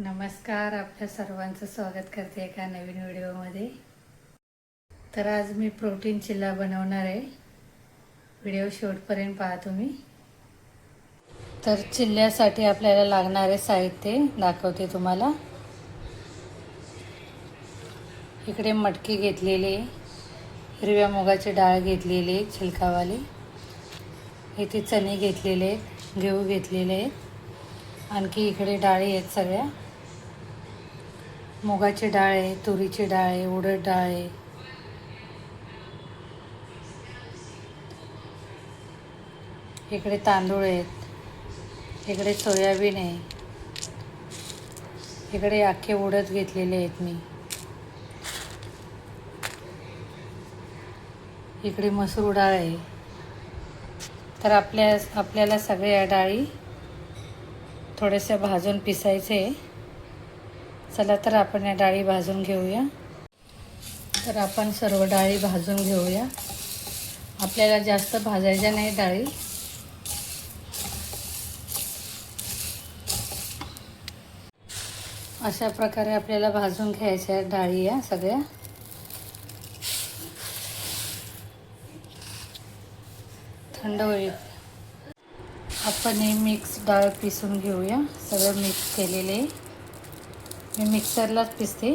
नमस्कार आपल्या सर्वांचं स्वागत करते एका नवीन व्हिडिओमध्ये. तर आज मी प्रोटीन चिल्ला बनवणार आहे. व्हिडिओ शेवटपर्यंत पहा तुम्ही. तर चिल्ल्यासाठी आपल्याला लागणारे साहित्य दाखवते तुम्हाला. इकडे मटकी घेतलेली आहे. हिरव्या मुगाची डाळ घेतलेली आहे छिलकावाली. इथे चणे घेतलेले आहेत गहू घेतलेले आहेत. आणखी इकडे डाळी आहेत सगळ्या. मुगाची डाळ आहे तुरीची डाळ आहे उडद डाळ आहे. इकडे तांदूळ आहेत इकडे सोयाबीन आहे. इकडे अख्खे उडद घेतलेले आहेत मी. इकडे मसूर डाळ आहे. तर आपल्या आपल्याला सगळ्या डाळी थोड्याशा भाजून पिसायचे. आहे चला तर आपण या डाळी भाजून घेऊया. तर आपण सर्व डाळी भाजून घेऊया. आपल्याला जास्त भाजायच्या नाही डाळी. अशा प्रकारे आपल्याला भाजून घ्यायच्या डाळी या सगळ्या. थंड होईल. आपण हे मिक्स डाळ पिसून घेऊया. सगळं मिक्स केलेले. मी मिक्सरलाच पिसते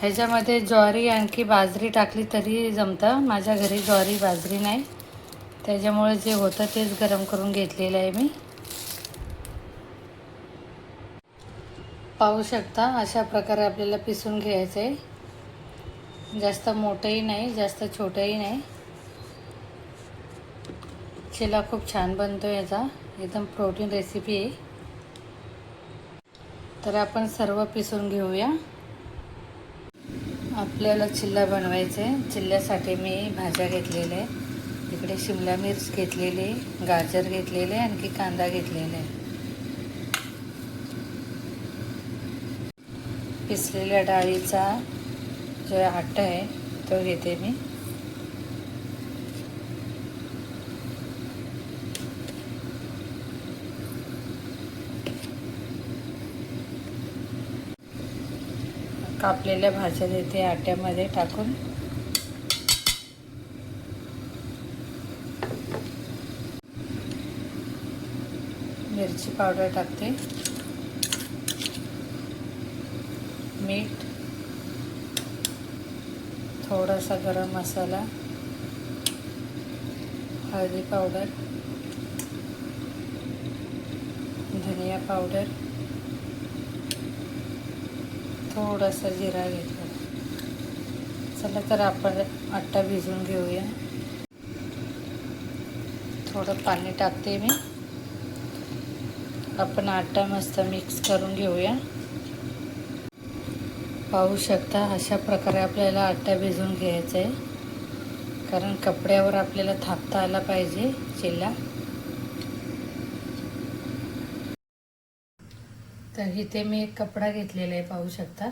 ह्याच्यामध्ये ज्वारी आणखी बाजरी टाकली तरी जमतं. माझ्या घरी ज्वारी बाजरी नाही. त्याच्यामुळे जे होतं तेच गरम करून घेतलेलं आहे मी. पाहू शकता अशा प्रकारे आपल्याला पिसून घ्यायचं आहे. जास्त मोठंही नाही जास्त छोटंही नाही. चिला खूप छान बनतो याचा. एकदम प्रोटीन रेसिपी आहे. तर आपण सर्व पिसून घेऊया. आपल्याला चिल्ला बनवायचे. चिल्ल्यासाठी मी भाज्या घेतलेल्या आहे इकडे शिमला मिर्च घेतलेली गाजर घेतलेले आणखी कांदा घेतलेला आहे. पिसलेल्या डाळीचा जो आटा आहे तो घेते मी. कापलेल्या भाज्या देते आट्यामध्ये टाकून. मिरची पावडर टाकते. मीठ. थोडासा गरम मसाला. हळदी पावडर. धनिया पावडर. थोडासा जिरा घेतला. चला तर आपण आट्टा भिजवून घेऊया. थोडं पाणी टाकते मी. आपण आटा मस्त मिक्स करून घेऊया. पाहू शकता अशा प्रकारे आपल्याला आटा भिजवून घ्यायचा आहे कारण कपड्यावर आपल्याला थापता आला पाहिजे चिल्ला. तर इथे मी एक कपडा घेतलेला आहे पाहू शकता.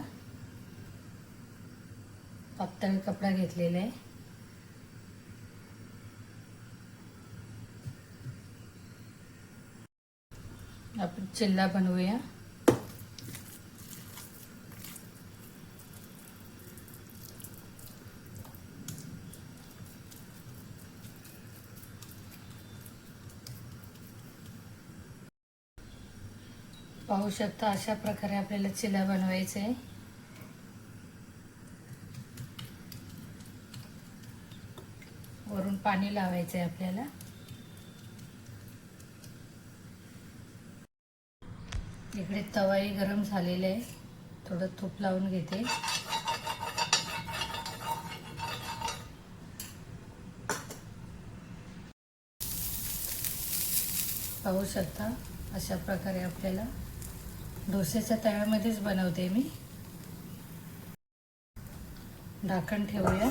पातळ कपडा घेतलेला आहे. आपण चिल्ला बनवूया. पाहू शकता अशा प्रकारे आपल्याला चिला बनवायचं. आहे वरून पाणी लावायचं आहे आपल्याला. इकडे तवाही गरम झालेला आहे. थोडं तूप लावून घेते. पाहू शकता अशा प्रकारे आपल्याला डोसेच्या तव्यामध्येच बनवते मी. ढाकण ठेवूया.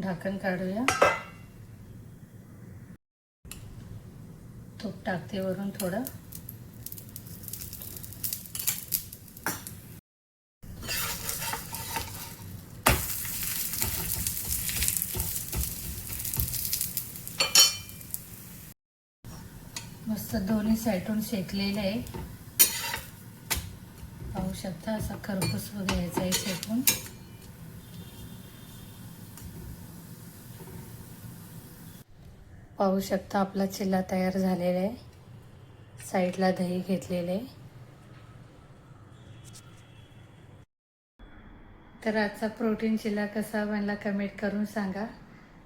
ढाकण काढूया. तूप टाकते वरून थोडं. असं दोन्ही साईडून शेकलेलं आहे. पाहू शकता असा खरपूस घ्यायचा आहे शेकून. पाहू शकता आपला चिल्ला तयार झालेला आहे. साईडला दही घेतलेलं आहे. तर आजचा प्रोटीन चिल्ला कसा बनला कमेंट करून सांगा.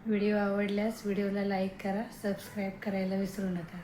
व्हिडिओ आवडल्यास व्हिडिओला लाईक करा सबस्क्राईब करायला विसरू नका.